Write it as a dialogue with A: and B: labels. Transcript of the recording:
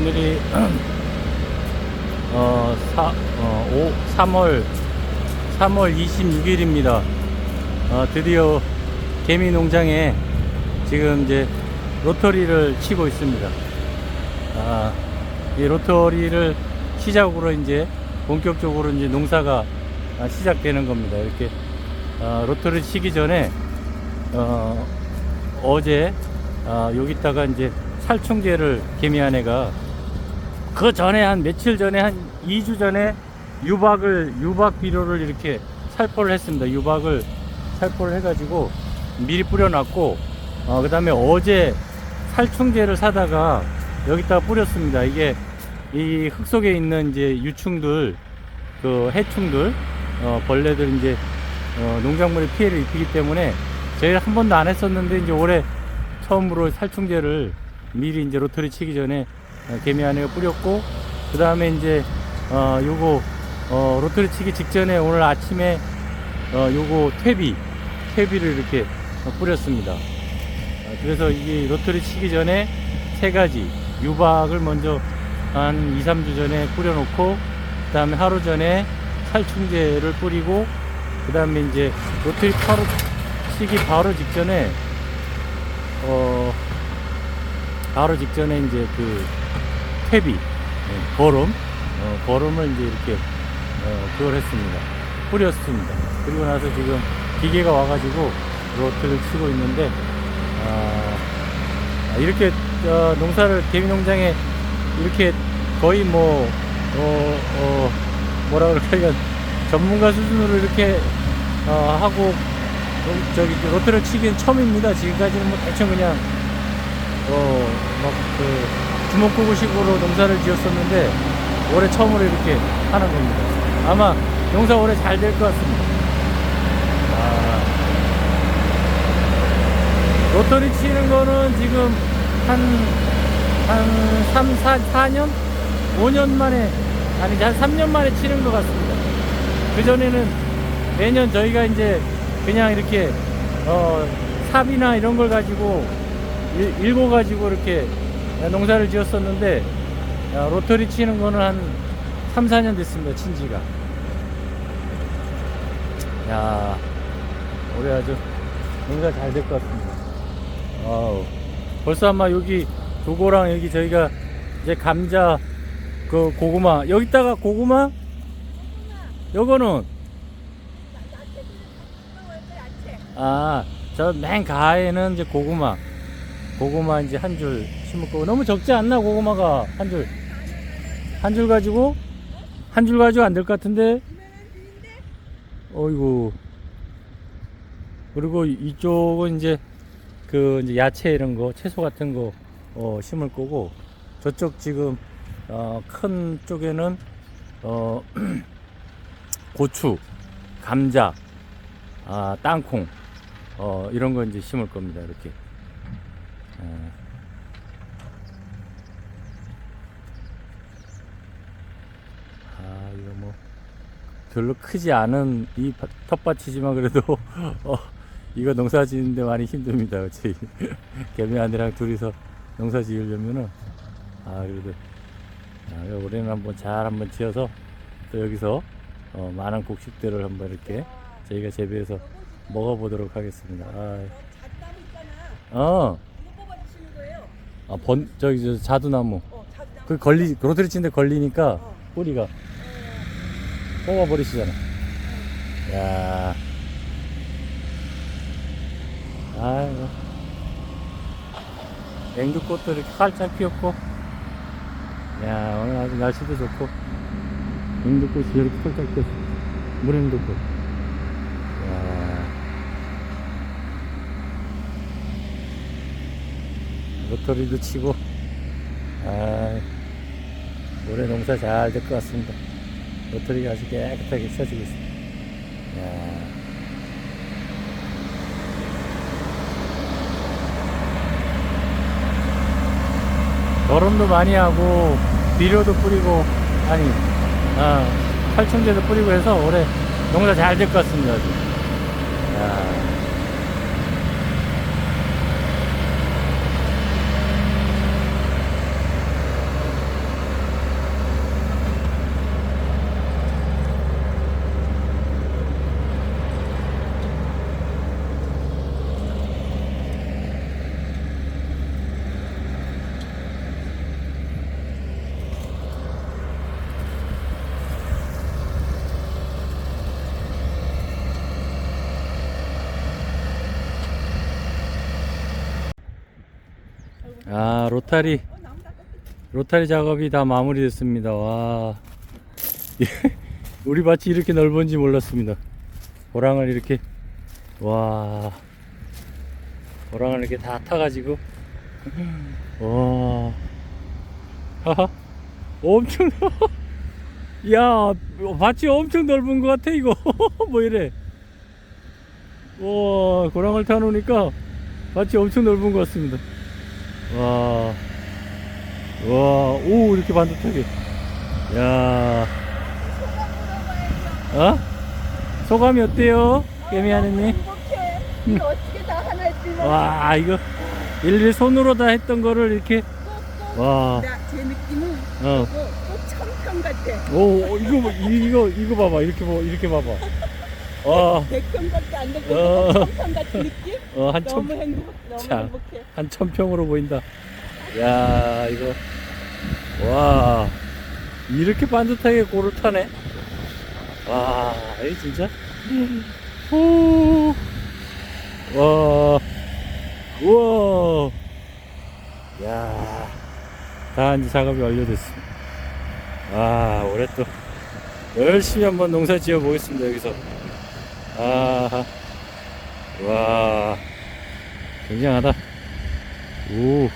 A: 오늘이 어, 사, 어, 5, 3월 3월 26일입니다. 어, 드디어 개미 농장에 지금 이제 로터리를 치고 있습니다. 아, 이 로터리를 시작으로 이제 본격적으로 이제 농사가 아, 시작되는 겁니다. 이렇게 아, 로터리 치기 전에 어, 어제 아, 여기다가 이제 살충제를 개미 아내가 그 전에 한 며칠 전에 한 2주 전에 유박을 유박 비료를 이렇게 살포를 했습니다. 유박을 살포를 해가지고 미리 뿌려놨고 어, 그다음에 어제 살충제를 사다가 여기다가 뿌렸습니다. 이게 이 흙 속에 있는 이제 유충들 그 해충들 어, 벌레들 이제 어, 농작물에 피해를 입히기 때문에 저희가 한 번도 안 했었는데 이제 올해 처음으로 살충제를 미리 이제 로터리 치기 전에 어, 개미 안에 뿌렸고 그 다음에 이제 어 요거 어 로터리 치기 직전에 오늘 아침에 어 요거 퇴비 퇴비를 이렇게 어, 뿌렸습니다. 어, 그래서 이게 로터리 치기 전에 세 가지 유박을 먼저 한 2, 3주 전에 뿌려놓고 그 다음에 하루 전에 살충제를 뿌리고 그 다음에 이제 로터리 바로 치기 바로 직전에 어 바로 직전에 이제 그 퇴비 예, 거름 어, 거름을 이제 이렇게 어, 그걸 했습니다. 뿌렸습니다. 그리고 나서 지금 기계가 와가지고 로트를 치고 있는데 아, 아, 이렇게 어, 농사를 개미 농장에 이렇게 거의 뭐 어, 어, 뭐라 그럴까 전문가 수준으로 이렇게 어, 하고 좀 저기 로트를 치기는 처음입니다. 지금까지는 뭐 대충 그냥 어막그 주먹구구식으로 농사를 지었었는데 올해 처음으로 이렇게 하는 겁니다. 아마 농사 올해 잘 될 것 같습니다. 아, 로터리 치는 거는 지금 한, 한 3, 4, 4년? 5년 만에, 아니, 한 3년 만에 치는 것 같습니다. 그전에는 매년 저희가 이제 그냥 이렇게, 어, 삽이나 이런 걸 가지고, 일, 읽어가지고 이렇게 농사를 지었었는데 야, 로터리 치는 거는 한 3, 4년 됐습니다. 친지가. 야, 올해 아주 농사 잘 될 것 같습니다. 아우, 벌써 아마 여기 두고랑 여기 저희가 이제 감자 그 고구마 여기다가 고구마 요거는 아, 저 맨 가에는 이제 고구마 고구마 이제 한 줄 심을 거고. 너무 적지 않나 고구마가? 한 줄. 한 줄 가지고? 한 줄 가지고 안 될 것 같은데? 어이구. 그리고 이쪽은 이제 그 이제 야채 이런 거 채소 같은 거 어, 심을 거고 저쪽 지금 어, 큰 쪽에는 어, 고추 감자 아, 땅콩 어, 이런 거 이제 심을 겁니다 이렇게 어. 아 이거 뭐 별로 크지 않은 이 밭- 텃밭이지만 그래도 어, 이거 농사 지는데 많이 힘듭니다 저희 개미아내랑 둘이서 농사 지으려면은 아 그래도 아, 올해는 한번 잘 한번 지어서 또 여기서 어, 많은 곡식들을 한번 이렇게 저희가 재배해서 먹어보도록 하겠습니다 아. 어.
B: 아,
A: 번, 저기, 저 자두나무.
B: 어, 잣나무.
A: 그 걸리, 로터리 치는데 걸리니까
B: 어.
A: 뿌리가 뽑아버리시잖아. 야 아이고. 앵두꽃도 이렇게 활짝 피었고. 야 오늘 아주 날씨도 좋고. 앵두꽃이 이렇게 활짝 피었어. 물앵두꽃. 야 로터리도 치고. 아 올해 농사 잘 될 것 같습니다. 로터리가 아주 깨끗하게 쳐지고 있습니다. 야. 거름도 많이 하고 비료도 뿌리고 아니 아, 살충제도 뿌리고 해서 올해 농사 잘 될 것 같습니다. 아, 로타리. 로타리 작업이 다 마무리됐습니다. 와. 우리 밭이 이렇게 넓은지 몰랐습니다. 보랑을 이렇게, 와. 보랑을 이렇게 다 타가지고, 와. 엄청, 야, 밭이 엄청 넓은 것 같아, 이거. 뭐 이래. 와, 고랑을 타놓으니까 밭이 엄청 넓은 것 같습니다. 와. 와, 오, 이렇게 반듯하게. 야, 어? 소감이 어때요? 깨미 하느님?
B: 이거 어떻게 다 하나 했지만.
A: 와, 이거 일일이 손으로 다 했던 거를 이렇게, 와,
B: 나 제 느낌은
A: 어.
B: 뭐, 꼭 청평 같아.
A: 오, 이거, 뭐, 이- 이거, 이거 봐봐. 이렇게, 봐, 이렇게 봐봐. 와,
B: 백평밖에 안 되고
A: 어.
B: 청평 같은 느낌?
A: 어, 한
B: 너무
A: 천,
B: 행복, 너무
A: 자.
B: 행복해.
A: 한 천평으로 보인다. 야, 이거, 와, 이렇게 반듯하게 고를 타네. 와, 이 진짜. 오, 와, 우와, 야, 다 이제 작업이 완료됐습니다. 아, 올해 또 열심히 한번 농사 지어 보겠습니다, 여기서. 아, 와, 굉장하다. 오.